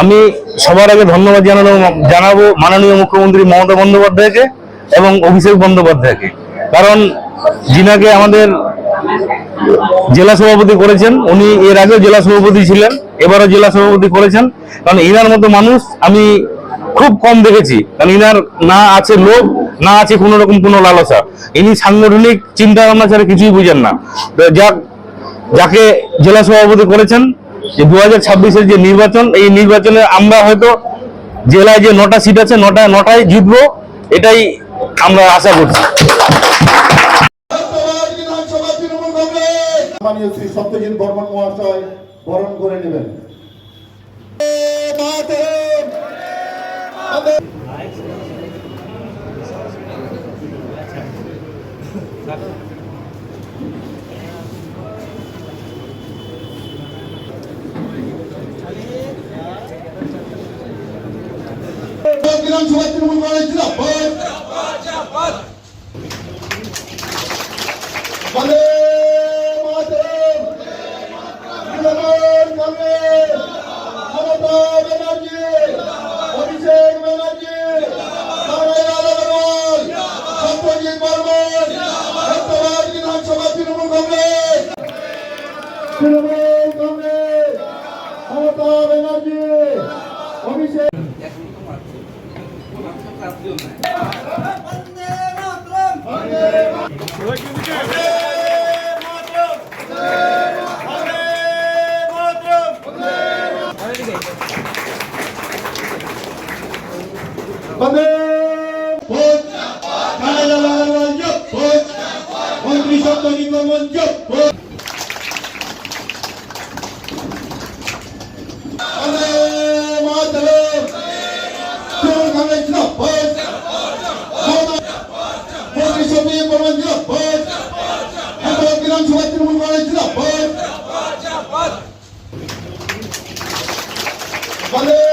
আমি সবার আগে ধন্যবাদ জানানো জানাব মাননীয় মুখ্যমন্ত্রী মমতা বন্দ্যোপাধ্যায়কে। এবং অভিষেক বন্দ্যোপাধ্যায়কে। কারণ যিনাকে আমাদের জেলা সভাপতি করেছেন, উনি এর আগেও জেলা সভাপতি ছিলেন, এবারও জেলা সভাপতি করেছেন। কারণ ইনার মতো মানুষ আমি খুব কম দেখেছি। কারণ ইনার না আছে লোভ, না আছে কোনো রকম কোনো লালসা। ইনি সাংগঠনিক চিন্তা ভাবনা ছাড়া কিছুই বুঝেন না। যাক, যাকে জেলা সভাপতি করেছেন, যে দু হাজার ছাব্বিশের যে নির্বাচন, এই নির্বাচনে আমরা হয়তো জেলায় যে নটা সিট আছে, নটা নটায় জিতবো, এটাই আমরা আশা করছি। শ্রী সত্যজিৎ বর্মন মহাশয় বরণ করে নেবেন। বন্দে মাতরম। তৃণমূল কংগ্রেস মমতা ব্যানার্জি অভিষেক ব্যানার্জি সত্যজিৎ বর্মন বর্তমান বিধানসভা তৃণমূল কংগ্রেস। তৃণমূল কংগ্রেস মমতা ব্যানার্জি অভিষেক Ponte, ponte, ponte, Valeu!